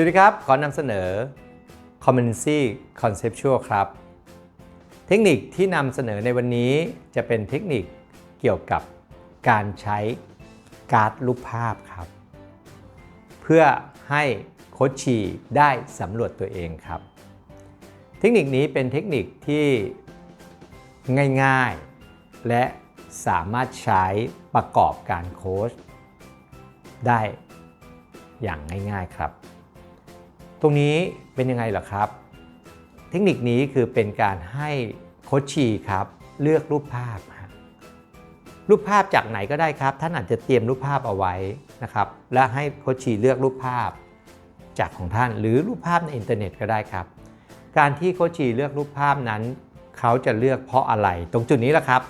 วัสดีครับ ขอนำเสนอ Community Conceptual ครับ เทคนิคที่นำเสนอในวันนี้จะเป็นเทคนิคเกี่ยวกับการใช้การ์ดรูปภาพครับ เพื่อให้โคชชีได้สำรวจตัวเองครับ เทคนิคนี้เป็นเทคนิคที่ง่ายๆ และสามารถใช้ประกอบการโค้ชได้อย่างง่ายๆครับ ตรงนี้เป็นยังไงเหรอครับ เทคนิคนี้คือเป็นการให้โคชชีครับ เลือกรูปภาพ รูปภาพจากไหนก็ได้ครับ ท่านอาจจะเตรียมรูปภาพเอาไว้นะครับ และให้โคชชีเลือกรูปภาพจากของท่าน หรือรูปภาพในอินเทอร์เน็ตก็ได้ครับ การที่โคชชีเลือกรูปภาพนั้น เขาจะเลือกเพราะอะไร ตรงจุดนี้แหละครับ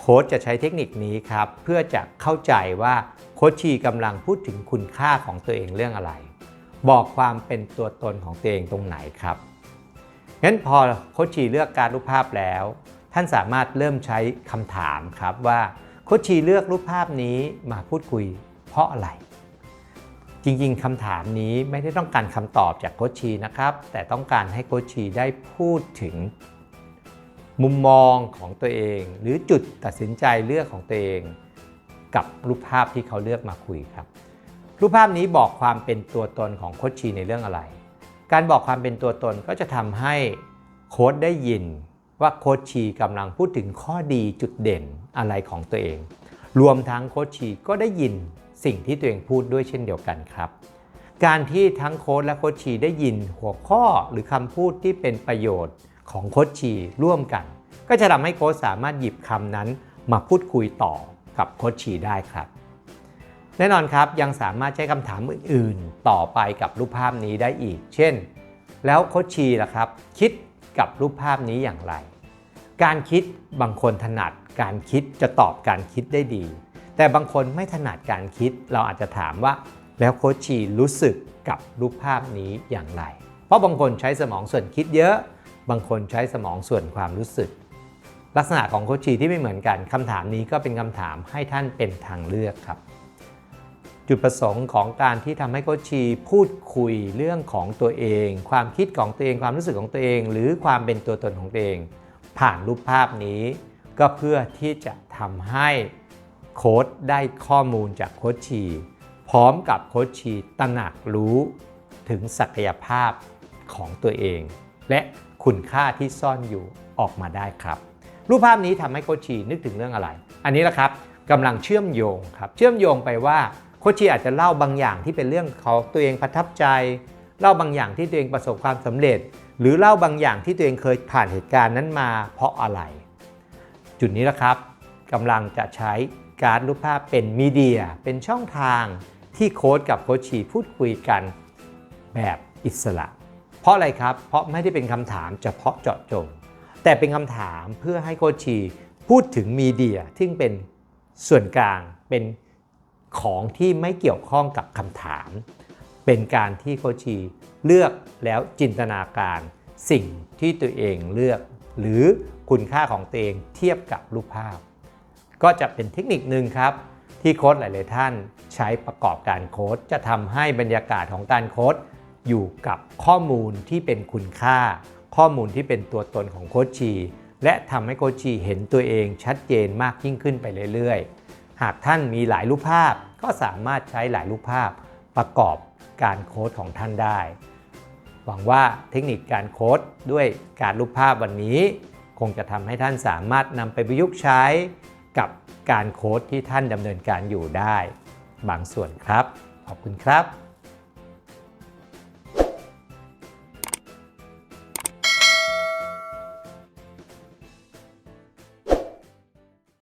โค้ชจะใช้เทคนิคนี้ครับ เพื่อจะเข้าใจว่าโคชชีกำลังพูดถึงคุณค่าของตัวเองเรื่องอะไร บอกความเป็นตัวตนของตัวเองตรงไหนครับงั้นพอโคชีเลือกการรูปภาพแล้ว ท่านสามารถเริ่มใช้คำถามครับว่าโคชีเลือกรูปภาพนี้มาพูดคุยเพราะอะไร จริงๆคำถามนี้ไม่ได้ต้องการคำตอบจากโคชีนะครับ แต่ต้องการให้โคชีได้พูดถึง มุมมองของตัวเอง หรือจุดตัดสินใจเลือกของตัวเอง กับรูปภาพที่เขาเลือกมาคุยครับ รูปภาพนี้บอกความเป็นตัวตนของโคชชีในเรื่องอะไร การบอกความเป็นตัวตนก็จะทำให้โค้ดได้ยินว่าโคชชีกำลังพูดถึงข้อดีจุดเด่นอะไรของตัวเอง รวมทั้งโคชชีก็ได้ยินสิ่งที่ตัวเองพูดด้วยเช่นเดียวกันครับ การที่ทั้งโค้ดและโคชชีได้ยินหัวข้อหรือคำพูดที่เป็นประโยชน์ของโคชชีร่วมกัน ก็จะทำให้โค้ชสามารถหยิบคำนั้นมาพูดคุยต่อกับโคชชีได้ครับ แน่นอนครับยังสามารถใช้คำถามอื่นๆ ต่อไปกับรูปภาพนี้ได้อีก เช่น แล้วโคชชีล่ะครับ คิดกับรูปภาพนี้อย่างไร การคิดบางคนถนัดการคิดจะตอบการคิดได้ดี แต่บางคนไม่ถนัดการคิดเราอาจจะถามว่า แล้วโคชชีรู้สึกกับรูปภาพนี้อย่างไร เพราะบางคนใช้สมองส่วนคิดเยอะ บางคนใช้สมองส่วนความรู้สึก ลักษณะของโคชชีที่ไม่เหมือนกันคำถามนี้ก็เป็นคำถามให้ท่านเป็นทางเลือกครับ จุดประสงค์ของการที่ทำให้โคชีพูดคุยเรื่องของตัวเอง ความคิดของตัวเอง ความรู้สึกของตัวเอง หรือความเป็นตัวตนของตัวเอง ผ่านรูปภาพนี้ ก็เพื่อที่จะทำให้โค้ดได้ข้อมูลจากโคชี พร้อมกับโคชีตระหนักรู้ถึงศักยภาพของตัวเอง และคุณค่าที่ซ่อนอยู่ออกมาได้ครับ รูปภาพนี้ทำให้โคชีนึกถึงเรื่องอะไร อันนี้แหละครับกำลังเชื่อมโยงครับ เชื่อมโยงไปว่า โคชีอาจจะเล่าบางอย่างที่เป็นเรื่องของตัวเองประทับใจ เล่าบางอย่างที่ตัวเองประสบความสำเร็จ หรือเล่าบางอย่างที่ตัวเองเคยผ่านเหตุการณ์นั้นมาเพราะอะไร จุดนี้แหละครับกำลังจะใช้การดรูปภาพเป็นมีเดีย เป็นช่องทางที่โค้ดกับโคชชีพูดคุยกันแบบอิสระ เพราะอะไรครับ เพราะไม่ได้เป็นคำถามเฉพาะเจาะจง แต่เป็นคำถามเพื่อให้โคชชีพูดถึงมีเดียที่เป็นส่วนกลางเป็น ของที่ไม่เกี่ยวข้องกับคำถาม เป็นการที่โคชีเลือกแล้วจินตนาการสิ่งที่ตัวเองเลือก หรือคุณค่าของตัวเองเทียบกับรูปภาพ ก็จะเป็นเทคนิคหนึ่งครับ ที่โค้ดหลาย ๆ ท่านใช้ประกอบการโค้ดจะทำให้บรรยากาศของการโค้ดอยู่กับข้อมูลที่เป็นคุณค่า ข้อมูลที่เป็นตัวตนของโค้ชชี และทำให้โค้ชชีเห็นตัวเองชัดเจนมากยิ่งขึ้นไปเรื่อย ๆ หากท่านมีหลายรูปภาพก็สามารถใช้หลายรูปภาพประกอบการโค้ดของท่านได้ หวังว่าเทคนิคการโค้ดด้วยการรูปภาพวันนี้ คงจะทำให้ท่านสามารถนำไปประยุกต์ใช้กับการโค้ดที่ท่านดำเนินการอยู่ได้ บางส่วนครับ ขอบคุณครับ